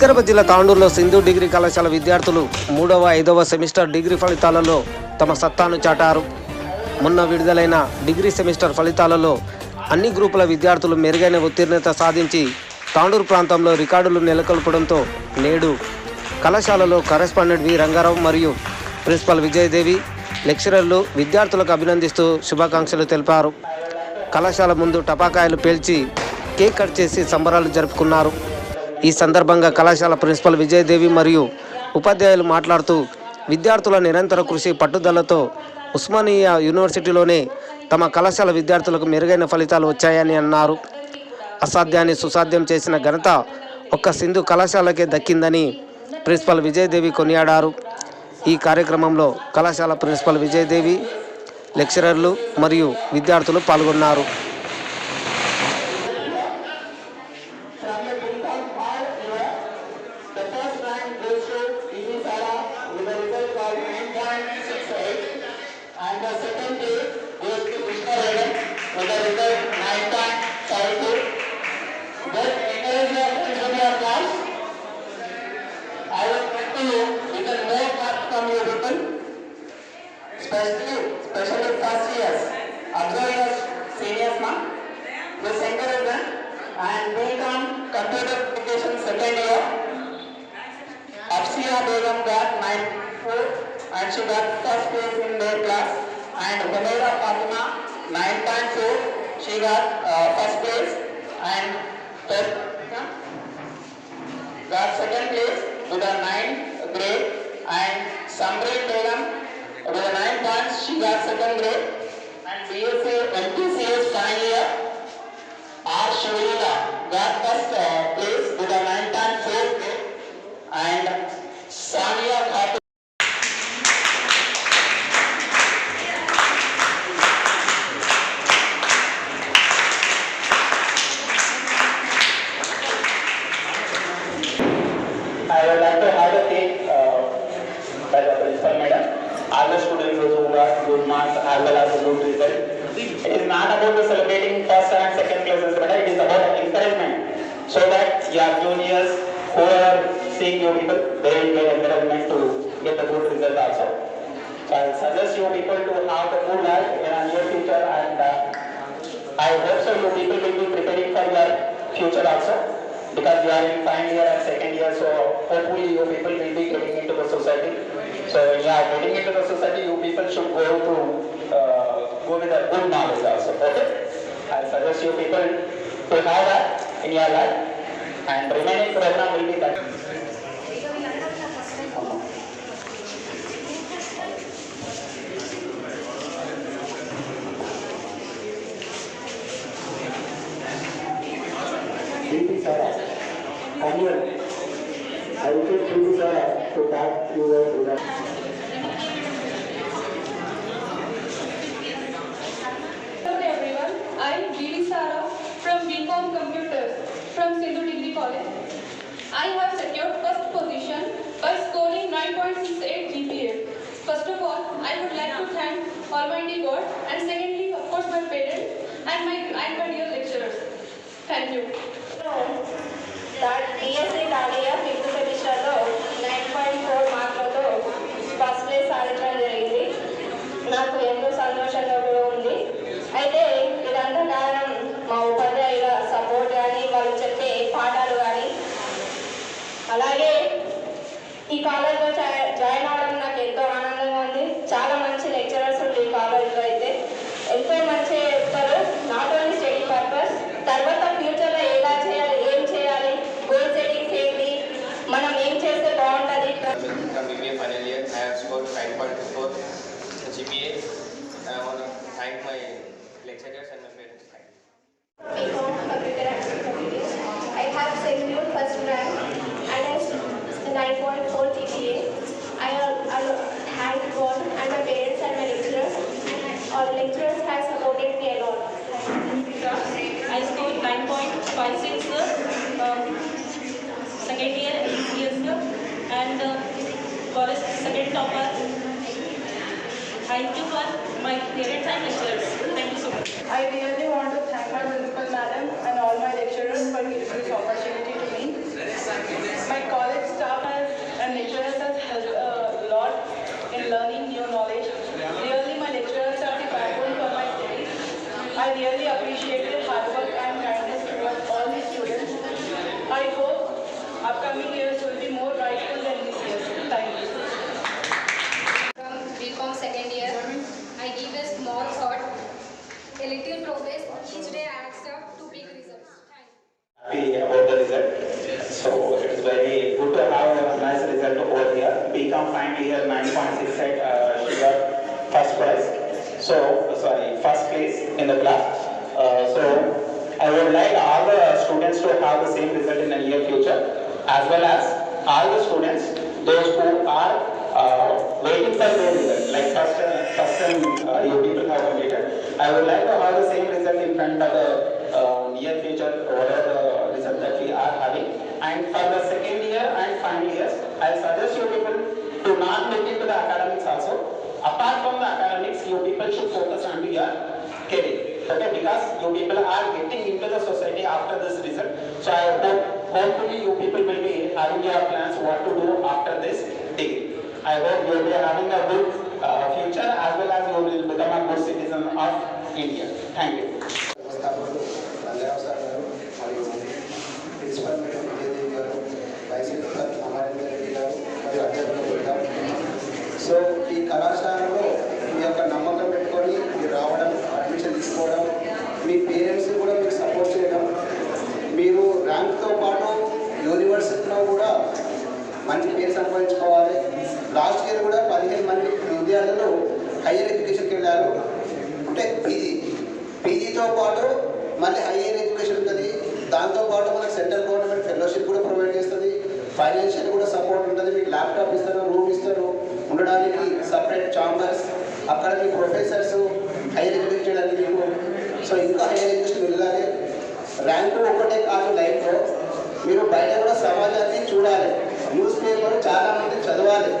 వికారాబాద్ జిల్లా తాండూరులో సింధు డిగ్రీ కళాశాల విద్యార్థులు మూడవ ఐదవ సెమిస్టర్ డిగ్రీ ఫలితాలలో తమ సత్తాను చాటారు. మొన్న విడుదలైన డిగ్రీ సెమిస్టర్ ఫలితాలలో అన్ని గ్రూపుల విద్యార్థులు మెరుగైన ఉత్తీర్ణత సాధించి తాండూరు ప్రాంతంలో రికార్డులు నెలకొల్పడంతో నేడు కళాశాలలో కరెస్పాండెంట్ వి. రంగారావు మరియు ప్రిన్సిపల్ విజయదేవి లెక్చరర్లు విద్యార్థులకు అభినందిస్తూ శుభాకాంక్షలు తెలిపారు. కళాశాల ముందు టపాకాయలు పేల్చి కేక్ కట్ చేసి సంబరాలు జరుపుకున్నారు. ఈ సందర్భంగా కళాశాల ప్రిన్సిపల్ విజయదేవి మరియు ఉపాధ్యాయులు మాట్లాడుతూ విద్యార్థుల నిరంతర కృషి పట్టుదలతో ఉస్మానియా యూనివర్సిటీలోనే తమ కళాశాల విద్యార్థులకు మెరుగైన ఫలితాలు వచ్చాయని అన్నారు. అసాధ్యాన్ని సుసాధ్యం చేసిన ఘనత ఒక్క సింధు కళాశాలకే దక్కిందని ప్రిన్సిపల్ విజయదేవి కొనియాడారు. ఈ కార్యక్రమంలో కళాశాల ప్రిన్సిపల్ విజయదేవి లెక్చరర్లు మరియు విద్యార్థులు పాల్గొన్నారు. And on computer application second year. Afsia Begum got 9.4 and she got first place in their class. And Humaira Fatima 9.4, she got uh, first place. And third got second place with a 9 grade. And Samrit Begum with a 9 points, she got second grade. And BSA MPCS final year show you the God uh, place with a and Sonia So that your juniors who are seeing you people, they get encouragement to get the good result also. So I suggest you people to have the good life in a near future and uh, I hope so you people will be preparing for your future also because you are in final year and second year so hopefully you people will be getting into the society. So are getting into the society you people should go to uh, go with a good knowledge also. Okay? I suggest you people to have that in your life and remaining program will be done. Can you, I request you sir to start. I would like to thank Almighty God and secondly, of course, my parents and my and my dear lecturers. Thank you. Third BSc third year fifth సెమిస్టర్లో nine point four మార్కులతో first place సాధించడం జరిగింది నాకు ఎంతో సంతోషంగా కూడా ఉంది అయితే ఇదంతా కారణం మా ఉపాధ్యాయుల సపోర్ట్ కానీ వాళ్ళు చెప్పే పాఠాలు కానీ అలాగే ఈ కాలేజ్లో జా- జాయిన్ అవ్వడం thank my lecturers and my parents. Thank you. BCom Computer Activities. I have secured first rank and I s- 9.4 GPA. I al- I thank God and my parents and my lecturers. All lecturers have supported me a lot. I scored 9.56 um, second year ECS and uh, college second topper. Thank you for my parents and lecturers. Thank you so much. I really want to thank my principal madam and all my lecturers for giving this opportunity to me. My college staff has and lecturers has helped a lot in learning new knowledge. Really, my lecturers are the backbone for my studies. I really appreciate their hard work and kindness towards all the students. I hope upcoming years will be more rightful than this year. Thank you. From BCom second year, I give a small thought. A little progress each day adds up to big results. Thank you. happy about the result. So it's very good to have a nice result over here. BCom final year 9.68, uh, she got first prize. So, sorry, first place in the class. Uh, so I would like all the students to have the same result in the near future, as well as all the students, those who are uh, waiting for their result, like first, uh, first time uh, you people have completed. I would like to have the same result in front of the uh, near future, whatever the that we are having. And for the second year and final years, I suggest you people to not look into the academics also. Apart from the academics, you people should focus on your career. Okay, because you people are getting into the society after this result. So I hope, hopefully you people will be having your plans what to do after this degree. I hope you will be having a good uh, future as well as you will become a good citizen of India. Thank you. కళాశాలలో మీ యొక్క నమ్మకం పెట్టుకొని మీరు రావడం admission తీసుకోవడం మీ parents కూడా మీకు support చేయడం మీరు ర్యాంక్తో పాటు యూనివర్సిటీలో కూడా మంచి పేరు సంపాదించుకోవాలి. లాస్ట్ ఇయర్ కూడా పదిహేను మంది విద్యార్థులు హైయర్ ఎడ్యుకేషన్కి వెళ్ళారు. అంటే పీజీ పీజీతో పాటు మళ్ళీ హైయర్ ఎడ్యుకేషన్ ఉంటుంది. దాంతో పాటు సెంట్రల్ గవర్నమెంట్ ఫెలోషిప్ కూడా ప్రొవైడ్ చేస్తుంది. ఫైనాన్షియల్ కూడా సపోర్ట్ ఉంటుంది. మీకు ల్యాప్టాప్ ఇస్తారు రూమ్ ఇస్తారు. ఉండడానికి సపరేట్ చాంబర్స్ అక్కడ మీ ప్రొఫెసర్స్ హైయర్ ఎడ్యుకేషన్ చేయడానికి మీకు సో ఇంకా హైయర్ ఎడ్యుకేషన్ వెళ్ళాలి. ర్యాంకు ఒకటే కాదు లైఫ్లో మీరు బయట కూడా సమాజాన్ని చూడాలి. న్యూస్ పేపర్ చాలామంది చదవాలి.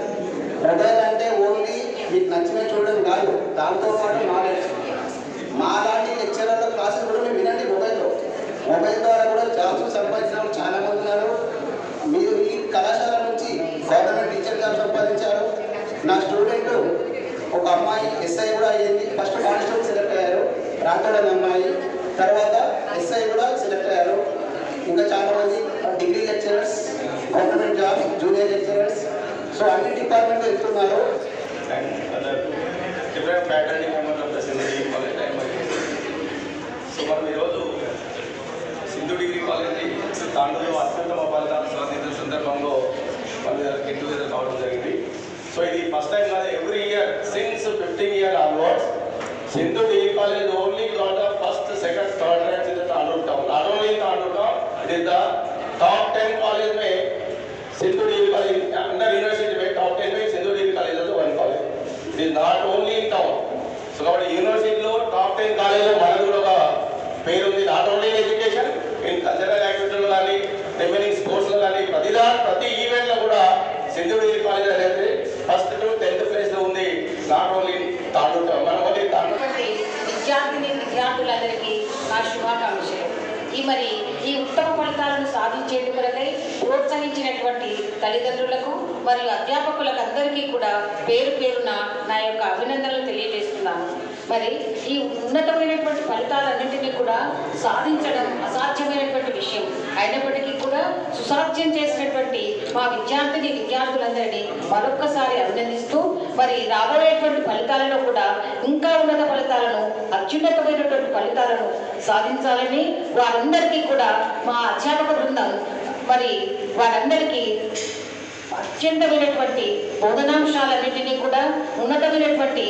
మొబైల్ అంటే ఓన్లీ మీకు నచ్చిన చూడడం కాదు. దాంతో పాటు నాలెడ్జ్ మా లాంటి లెక్చరర్ల క్లాసెస్ కూడా మీరు వినండి మొబైల్లో మొబైల్ ద్వారా కూడా జాబ్స్ సంపాదించిన వాళ్ళు చాలా మంది ఉన్నారు మీరు ఈ కళాశాల నుంచి గవర్నమెంట్ టీచర్ జాబ్ సంపాదించారు నా స్టూడెంట్ ఒక అమ్మాయి ఎస్ఐ కూడా అయ్యింది ఫస్ట్ కానిస్టేబుల్ సెలెక్ట్ అయ్యారు అక్కడ అమ్మాయి తర్వాత ఎస్ఐ కూడా సెలెక్ట్ అయ్యారు. ఇంకా చాలా మంది degree lecturers government jobs junior lecturers. So అన్ని డిపార్ట్మెంట్ వెళ్తున్నారు. And other సో మనం ఈరోజు సింధు డిగ్రీ కాలేజీ తాండూరులో అత్యుత్తమ ఫలితాలు సాధించిన సందర్భంలో మన గెట్ టుగెదర్ కావడం జరిగింది సో ఇది ఫస్ట్ టైం కాదు every year since fifteen year onwards Sindhu degree college only Sindhu college అనేది ఫస్ట్ టు టెన్త్ ప్లేస్లో ఉంది. నాట్ ఓన్లీ తాండూరు మన ఓన్లీ తాండూరు. విద్యార్థిని విద్యార్థులందరికీ నా శుభాకాంక్షలు. ఈ మరి ఈ ఉత్తమ ఫలితాలను సాధించేందుకు కొరకై ప్రోత్సహించినటువంటి తల్లిదండ్రులకు మరియు అధ్యాపకులకు అందరికీ కూడా పేరు పేరున నా యొక్క అభినందనలు తెలియజేస్తున్నాను. మరి ఈ ఉన్నతమైనటువంటి ఫలితాలన్నింటినీ కూడా సాధించడం అసాధ్యమైనటువంటి విషయం. అయినప్పటికీ సుసాధ్యం చేసినటువంటి మా విద్యార్థిని విద్యార్థులందరినీ మరొక్కసారి అభినందిస్తూ మరి రాబోయేటువంటి ఫలితాలలో కూడా ఇంకా ఉన్నత ఫలితాలను అత్యున్నతమైనటువంటి ఫలితాలను సాధించాలని వారందరికీ కూడా మా అధ్యాపక బృందం మరి వారందరికీ అత్యంతమైనటువంటి బోధనాంశాలన్నింటినీ కూడా ఉన్నతమైనటువంటి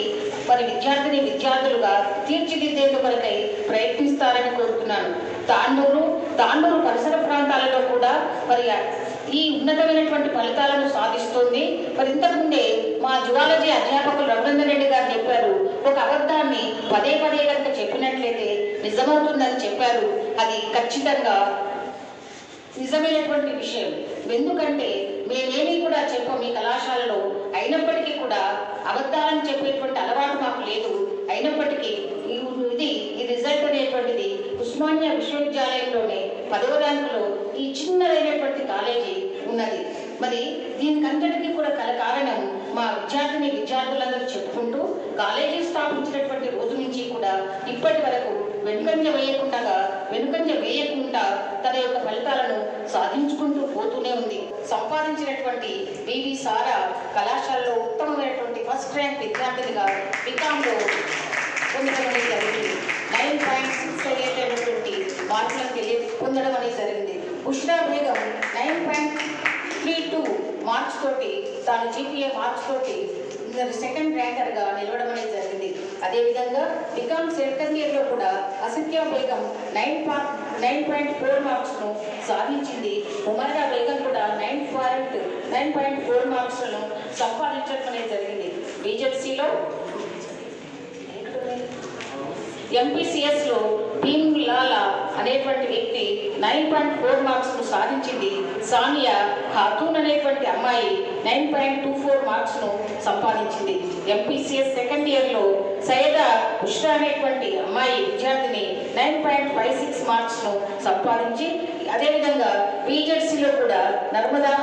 మరి విద్యార్థిని విద్యార్థులుగా తీర్చిదిద్దేందుకు కొరకై ప్రయత్నిస్తారని కోరుతున్నాను. తాండూరు తాండూరు పరిసర ప్రాంతాలలో కూడా మరి ఈ ఉన్నతమైనటువంటి ఫలితాలను సాధిస్తుంది. మరి ఇంతకుముందే మా జువాలజీ అధ్యాపకులు రఘునందన్ రెడ్డి గారు చెప్పారు ఒక అబద్ధాన్ని పదే పదే కనుక చెప్పినట్లయితే నిజమవుతుందని చెప్పారు. అది ఖచ్చితంగా నిజమైనటువంటి విషయం. ఎందుకంటే మేమేమీ కూడా చెప్పం మీ కళాశాలలో అయినప్పటికీ కూడా అబద్ధాలను చెప్పేటువంటి అలవాటు మాకు లేదు. అయినప్పటికీ ఇది ఈ రిజల్ట్ అనేటువంటిది ఉస్మానియా విశ్వవిద్యాలయంలోనే పదవ ర్యాంకులో ఈ చిన్నదైనటువంటి కాలేజీ ఉన్నది. మరి దీనికంతటికీ కూడా కల కారణం మా విద్యార్థిని విద్యార్థులందరూ చెప్పుకుంటూ కాలేజీ స్థాపించినటువంటి రోజు నుంచి కూడా ఇప్పటి వరకు వెనుకంజ వేయకుండా వెనుకంజ వేయకుండా తన యొక్క ఫలితాలను సాధించుకుంటూ పోతూనే ఉంది. సంపాదించినటువంటి వివి సారా కళాశాలలో ఉత్తమమైనటువంటి ఫస్ట్ ర్యాంక్ విద్యార్థినిగా బికామ్లో పొందడం అనేది జరిగింది. నైన్ పాయింట్ సిక్స్ ఎయిట్ అయినటువంటి మార్కులను తెలియ పొందడం అనేది జరిగింది. Ushna Begum nine point three two marks తోటి తాను జీపీఏ మార్క్స్ తోటి సెకండ్ ర్యాంకర్గా నిలవడం అనేది జరిగింది. అదేవిధంగా బికామ్ సెకండ్ ఇయర్లో కూడా అసత్య వేగం నైన్ పా నైన్ పాయింట్ ఫోర్ మార్క్స్ను సాధించింది. ఉమైరా వేగం కూడా nine point nine point four మార్క్స్లను సంపాదించడం అనేది జరిగింది. బీజెడ్సీలో ఎంపీసీఎస్లో టీమ్ లాలా అనేటువంటి వ్యక్తి నైన్ పాయింట్ ఫోర్ మార్క్స్ను సాధించింది. సానియా ఖాతూన్ అనేటువంటి అమ్మాయి నైన్ పాయింట్ టూ ఫోర్ మార్క్స్ను సంపాదించింది. ఎంపీసీఎస్ సెకండ్ ఇయర్లో సైదా బుష్రా అనేటువంటి అమ్మాయి విద్యార్థిని నైన్ పాయింట్ ఫైవ్ సిక్స్ మార్క్స్ను సంపాదించి అదేవిధంగా బీజెడ్సీలో కూడా నర్మదా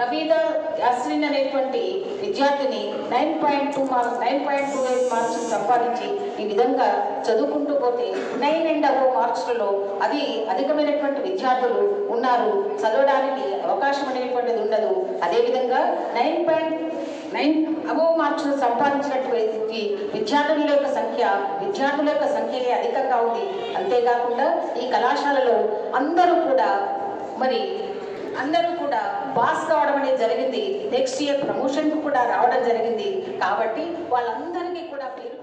నవీద యాస్రిన్ అనేటువంటి విద్యార్థిని nine point two marks nine point two eight marks సంపాదించి ఈ విధంగా చదువుకుంటూ పోతే నైన్ అండ్ అబో మార్క్స్లలో అది అధికమైనటువంటి విద్యార్థులు ఉన్నారు. చదవడానికి అవకాశం అనేటువంటిది ఉండదు. అదేవిధంగా nine point nine above marks సంపాదించినటువంటి విద్యార్థుల యొక్క సంఖ్య విద్యార్థుల యొక్క సంఖ్యనే అధికంగా ఉంది. అంతేకాకుండా ఈ కళాశాలలో అందరూ కూడా మరి అందరూ కూడా పాస్ కావడం అనేది జరిగింది. నెక్స్ట్ ఇయర్ ప్రమోషన్ కూడా రావడం జరిగింది. కాబట్టి వాళ్ళందరికీ కూడా పేరు